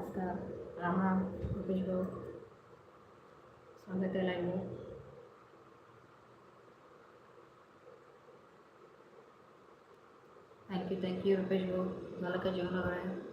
नमस्कार राम राम रुपेश भाऊ. स्वागत आहे मी थँक्यू थँक्यू रुपेश भाऊ. मला का जेवण वगैरे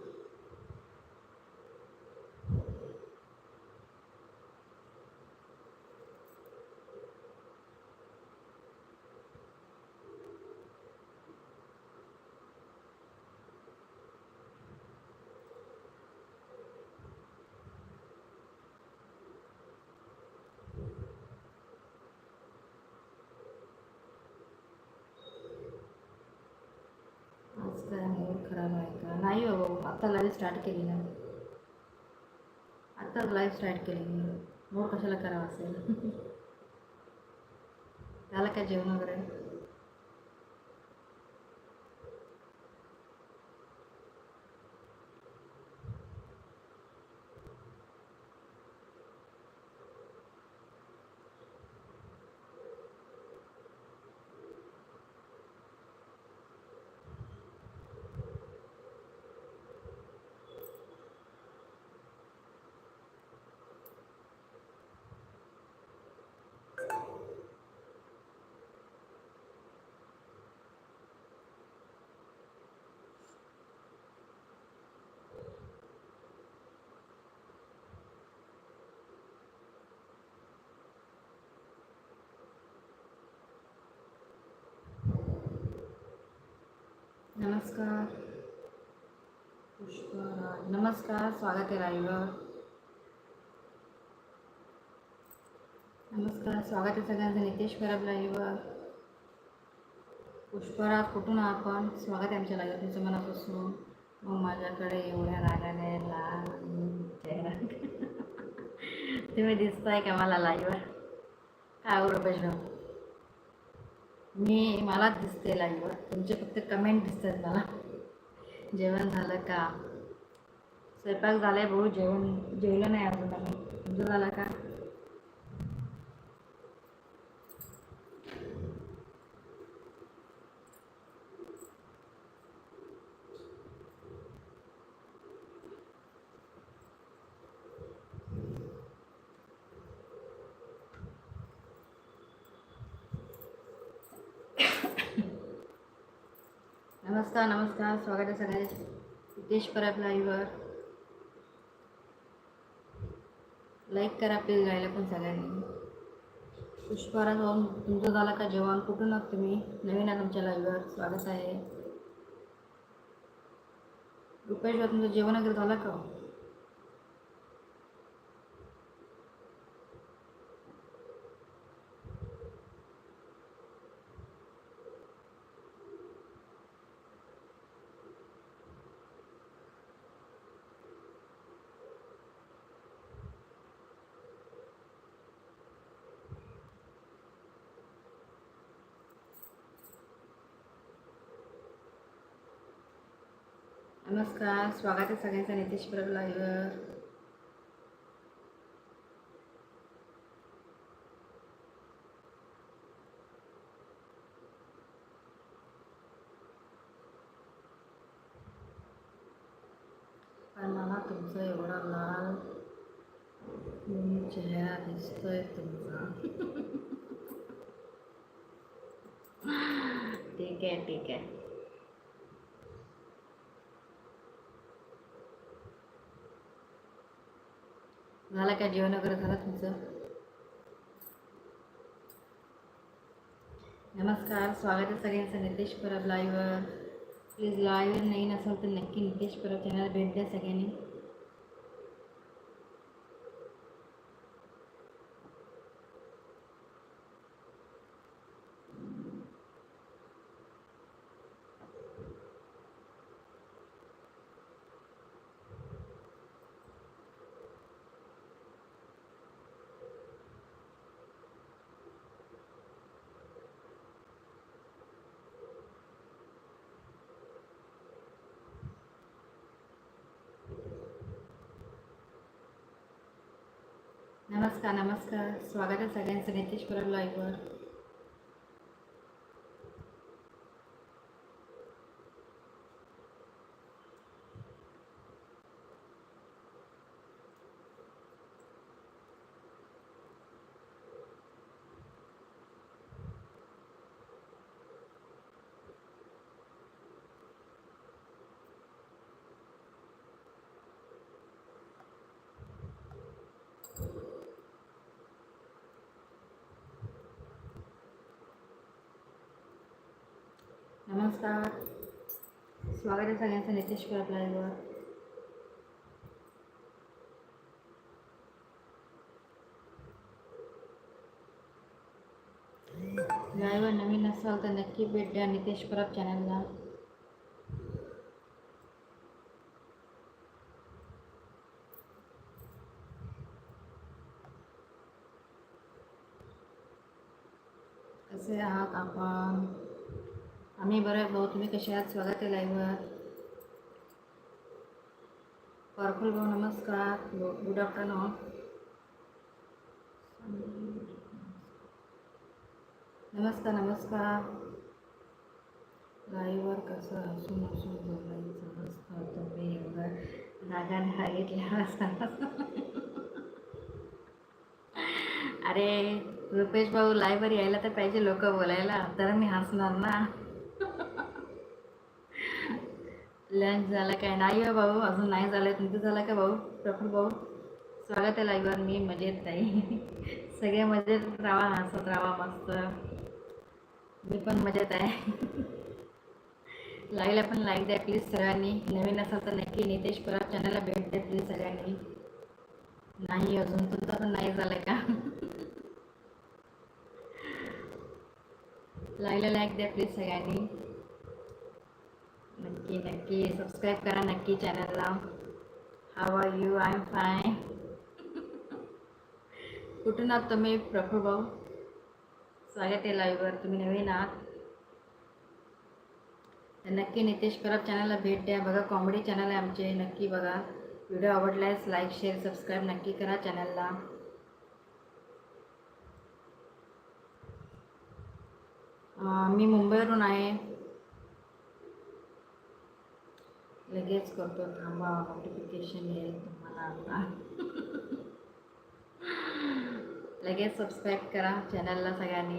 आज काय मूड खराब आहे का नाही हो भाऊ आत्ता लाईव्ह स्टार्ट केली ना आत्ताच लाईव्ह स्टार्ट केली मी मूड कशाला करावं असेल झालं काय जेवण वगैरे नमस्कार. पुष्पराज नमस्कार स्वागत आहे राईवर नमस्कार स्वागत आहे सगळ्यांचं नितेश परब लाईव्हवर पुष्पराज कुठून आपण? स्वागत आहे आमच्या लाईव्हवर तुमचं मनापासून. मग माझ्याकडे एवढ्या रागाने लहान चेहरा. तुम्ही दिसताय का मला लाईव्हवर काय हो भाऊ मी मलाच दिसते लाईव्हवर तुमचे फक्त कमेंट दिसतात मला. जेवण झालं का? स्वयंपाक झालाय भाऊ जेवण जेवलं नाही अजून आम्ही. तुमचं झालं का? नमस्कार नमस्कार. स्वागत आहे सगळ्यांचे. सिद्धेश परब लाईव्हवर लाईक करा प्लीज राहिलं पण सगळ्यांनी. पुष्पराज जाऊन तुमचं झाला का जेवण? कुठून आहात तुम्ही? नवीन आहे तुमच्या लाईव्हवर स्वागत आहे. रुपेश तुमचं जेवण वगैरे झालं का? नमस्कार स्वागत आहे सगळ्यांचं नितेश परब लाईव्हवर मला तुमचा एवढा लाल चेहरा दिसतोय तुमचा. ठीक आहे ठीक आहे. झालं काय जेवण वगैरे झालं तुमचं? नमस्कार स्वागत आहे सगळ्यांचं नितेश परब लाईव्हवर प्लीज लाईव्ह नाही नसेल तर नक्की नितेश परब चॅनल भेट द्या सगळ्यांनी. नमस्कार नमस्कार. स्वागत आहे सगळ्यांचं नितीश परब लाईव्हवर नमस्कार. स्वागत आहे सगळ्यांचं नितेश क्लब लाईव्हवर लाईव्हवर नवीन असाल तर नक्की भेट द्या नितेश परब चॅनलला. कसे आहात आपण? आम्ही बरं आहे भाऊ तुम्ही कसे आहात? स्वागत आहे लाईव्हवर परफुल भाऊ नमस्कार. गुड आफ्टरनून नमस्कार नमस्कार. लाईव्हवर कसं असून असून बोलायचं असतं तुम्ही एवढं नागाने सांगितल्या अरे रुपेश भाऊ लाईव्हवर यायला तर पाहिजे लोक बोलायला. तर मी हसणार ना. लंच झाला काय नाही हो भाऊ? अजून नाही झालं आहे तुमचं झालं का भाऊ? प्रफुल भाऊ? स्वागत आहे लाईव्हवर मी मजेत नाही सगळे मजेत राहा हसत राहा मस्त. मी पण मजेत आहे. लाईव्हला पण लाईक द्या प्लीज सगळ्यांनी. नवीन असाल तर नक्की नितेश परब चॅनलला भेट द्या प्लीज सगळ्यांनी. नाही अजून. तुमचं पण नाही झालं का? लाईव्हला लाईक द्या प्लीज सगळ्यांनी. नक्की नक्की सबस्क्राईब करा नक्की चॅनलला how are you I am fine कुठून आहात तुम्ही? प्रफुल भाऊ. स्वागत आहे लाईव्हवर तुम्ही नवीन आहात? तर नक्की नितेश परब चॅनलला भेट द्या. बघा कॉमेडी चॅनल आहे आमचे. नक्की बघा. व्हिडिओ आवडल्यास लाईक शेअर सबस्क्राईब नक्की करा चॅनलला मी मुंबईवरून आहे. लगेच करतो थांबा नोटिफिकेशन येईल तुम्हाला. लगेच सबस्क्राईब करा चॅनलला सगळ्यांनी.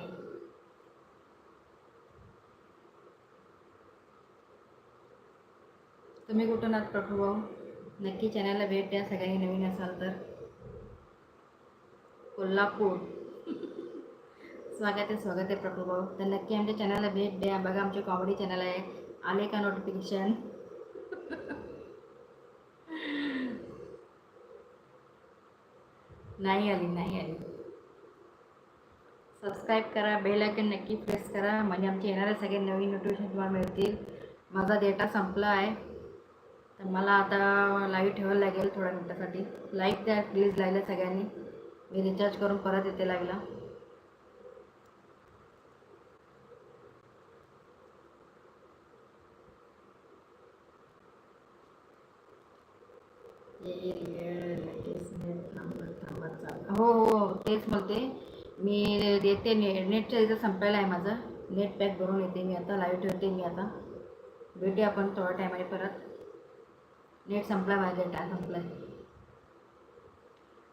तुम्ही कुठून आहात प्रभू भाऊ? नक्की चॅनलला भेट द्या सगळ्यांनी नवीन असाल तर. कोल्हापूर. स्वागत आहे स्वागत आहे प्रभू भाऊ. तर नक्की आमच्या चॅनलला भेट द्या. बघा आमच्या कॉमेडी चॅनल आहे. आले का नोटिफिकेशन नाही आली नाही आली. सबस्क्राईब करा बेल आयकन नक्की प्रेस करा. म्हणजे आमचे येणारे सगळे नवीन नोटिफिकेशन तुम्हाला मिळतील. माझा डेटा संपला आहे. तर मला आता लाईव्ह ठेवायला लागेल थोड्या मिनटासाठी. लाईक द्या प्लीज लाईव्हला सगळ्यांनी. मी रिचार्ज करून परत येते लाईव्हला तेच बोलते मी देते ने नेटच्या इथं संपायला आहे माझं. नेट पॅक भरून येते मी आता लाईव्ह ठेवते मी आता. भेटूया आपण थोड्या टायमाने परत. नेट संपला माझ्या डेटा संपला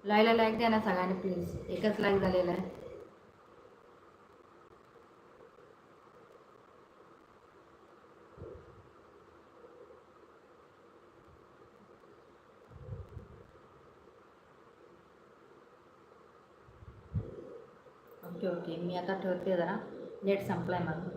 लाईला लाईक द्या ना सगळ्यांनी प्लीज एकच लाईक झालेला आहे. ओके ओके मी आता ठेवते जरा. नेट संपला आहे माझं.